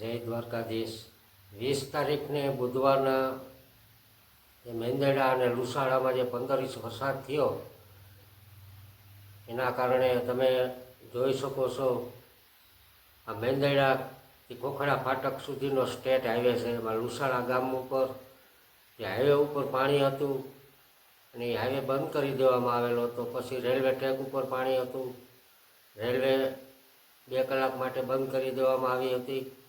જય દ્વારકાધીશ. વીસ તારીખને બુધવારના એ મેંદરડા અને લુસાડામાં જે પંદર ઇંચ વરસાદ થયો, એના કારણે તમે જોઈ શકો છો, આ મેંદરડાથી ખોખડા ફાટક સુધીનો સ્ટેટ હાઈવે છે. એમાં લુસાડા ગામ ઉપર, જે હાઈવે ઉપર પાણી હતું, અને એ હાઈવે બંધ કરી દેવામાં આવેલો હતો. પછી રેલવે ટ્રેક ઉપર પાણી હતું. રેલવે બે કલાક માટે બંધ કરી દેવામાં આવી હતી.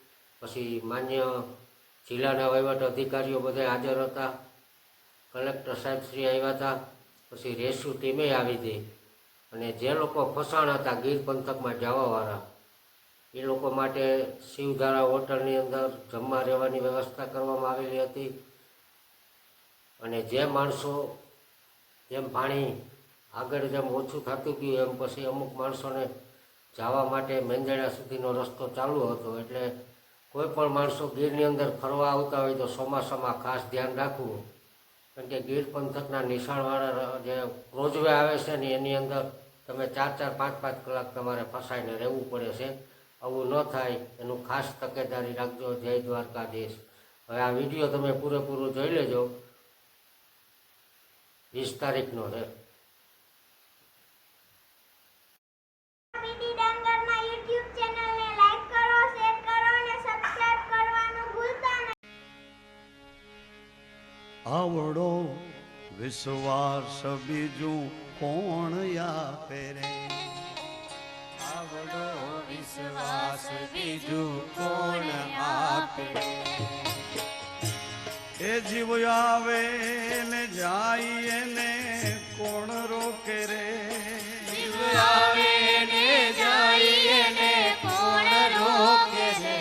પછી માન્ય જિલ્લાના વહીવટ અધિકારીઓ બધા હાજર હતા. કલેક્ટર સાહેબશ્રી આવ્યા હતા. પછી રેસ્ક્યુ ટીમે આવી હતી. અને જે લોકો ફસાણ હતા ગીર પંથકમાં જવાવાળા, એ લોકો માટે શિવધારા હોટલની અંદર જમવા રહેવાની વ્યવસ્થા કરવામાં આવેલી હતી. અને જે માણસો જેમ પાણી આગળ જેમ ઓછું થતું ગયું, એમ પછી અમુક માણસોને જવા માટે મેંદરડા સુધીનો રસ્તો ચાલુ હતો. એટલે કોઈ પણ માણસો ગીરની અંદર ફરવા આવતા હોય તો ચોમાસામાં ખાસ ધ્યાન રાખવું. કારણ કે ગીર પંથકના નિશાળવાળા જે રોજવે આવે છે ને એની અંદર તમે ચાર ચાર, પાંચ પાંચ કલાક તમારે ફસાઈને રહેવું પડે છે. આવું ન થાય, એનું ખાસ તકેદારી રાખજો. જય દ્વારકાધીશ. હવે આ વીડિયો તમે પૂરેપૂરું જોઈ લેજો. વીસ તારીખનો છે. આવડો વિશ્વાસ બીજું કોણ આપે રે? આવડો વિશ્વાસ બીજું કોણ આપે એ જીવ આવે ને જાય ને કોણ રોકે રે? જીવ આવે ને જાય ને કોણ રોકે રે?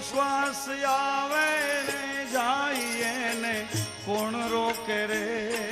શ્વાસ આવે કોણ રોકે રે?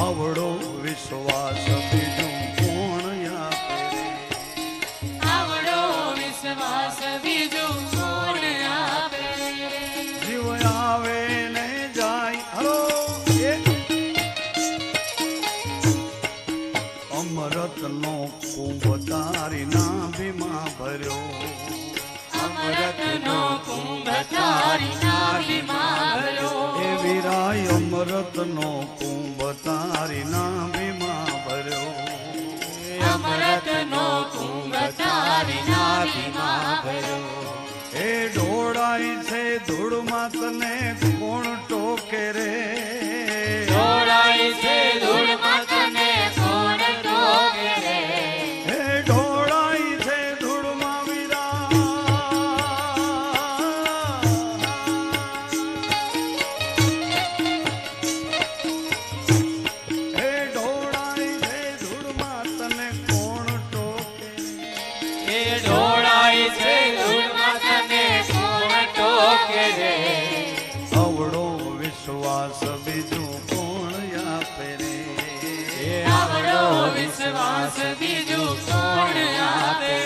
આવડો વિશ્વાસ બીજું કોણ આપે આવડો વિશ્વાસ બીજું કોણ આપે જીવ આવે ને જાય એ. અમૃતનો કુંભ તારી નાભીમાં ભર્યો. અમૃતનો કુંભ તારી નાભીમાં ભર્યો. એ વીરાય અમૃતનો કુંભ તારી નાભીમાં ભર્યો. અમૃતનો કુંભ તારી નાભીમાં ભર્યો. એ ઢોળાઈ છે ધૂળમાં તને કોણ ટોકે રે? ઢોળાઈ છે રે અવળો વિશ્વાસ બીજું કોણ આપે રે? અવળો વિશ્વાસ બીજું કોણ આપે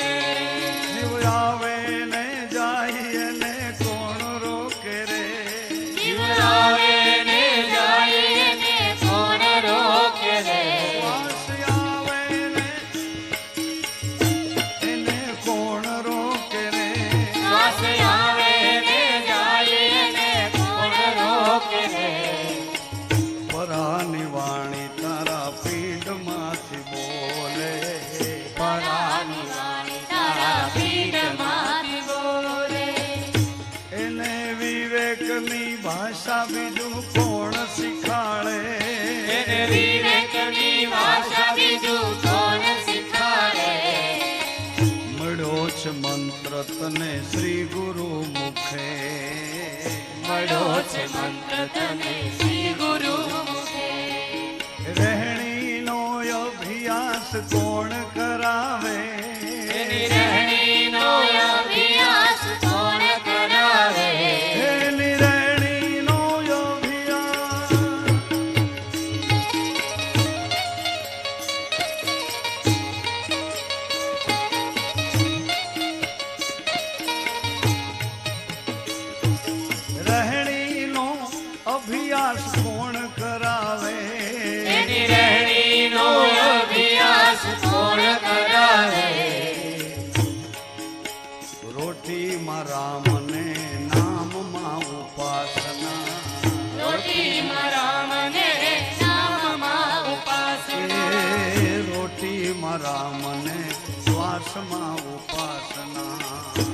છે મંત્ર તમે અભ્યાસ કો and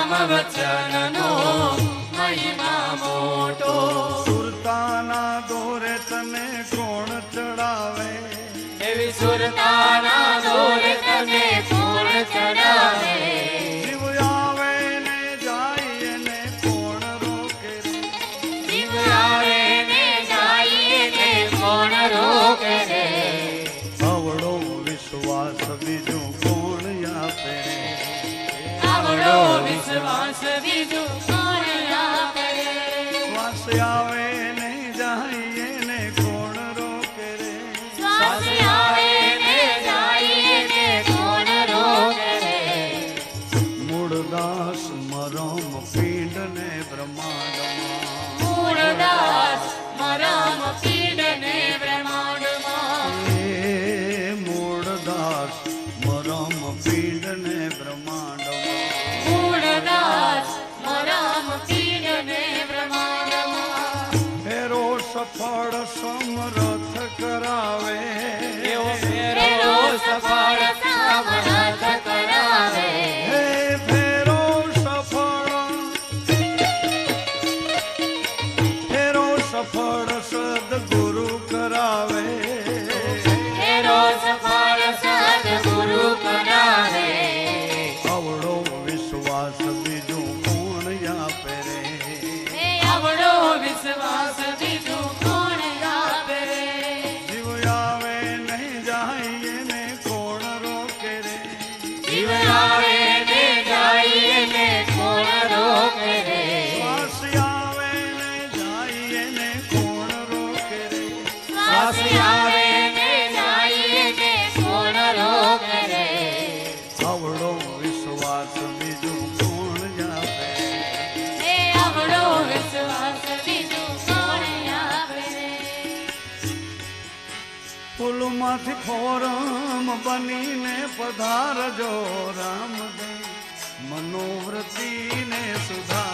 રામ વચનનો મહિમા મોટો સુરતાના દોરે તને કોણ ચડાવે એવી સુરતાના દોરે તને કોણ ચડાવે Scooby-Doo. रावे માંથી ખોરમ બનીને પધારજો રામ મનોવ્રતિને સુધા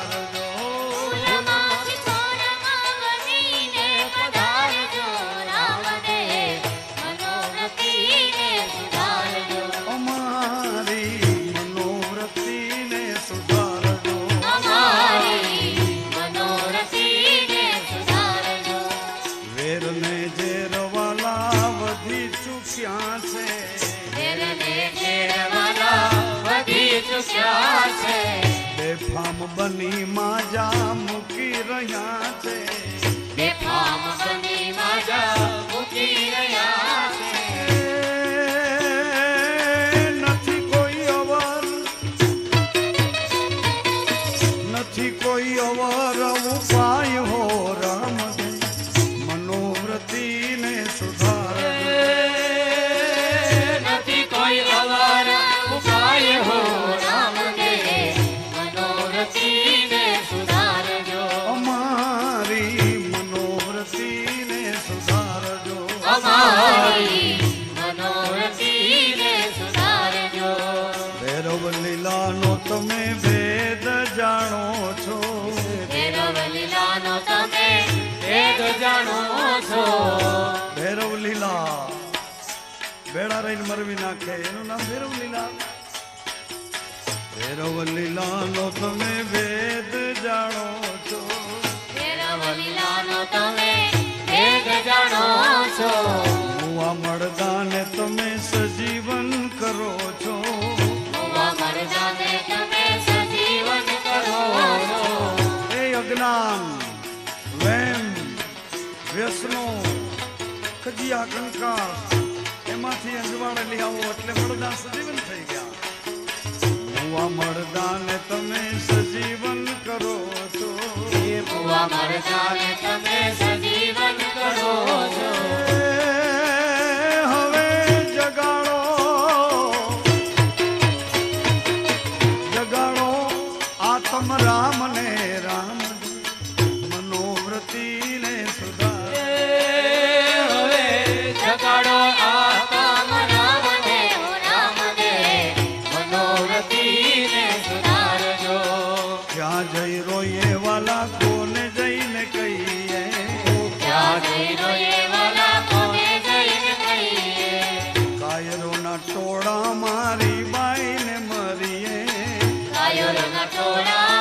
રહ્યા છે બેફામ શનિ ભૈરવ લીલાનો તમે ભેદ જાણો છો. ભૈરવ લીલાનો તમે વેદ જાણો છો. ભૈરવ લીલા બેડા રહીને મરવી નાખે. એનું નામ ભૈરવ લીલા ભૈરવ લીલાનો તમે ભેદ જાણો છો. ભૈરવ લીલાનો તમે વેદ જાણો છો. હું આ મળદાને તમે સજીવન કરો છો. વ્યસનો ખજિયા કંકાસ એમાંથી અંજવાળે લઈ આવો એટલે મળદા સજીવન થઈ ગયા. મુવા મળદાને તમે સજીવન કરો છો. એ ભુવા મરજાને તમે સજીવન કરો છો. Leonard Torah.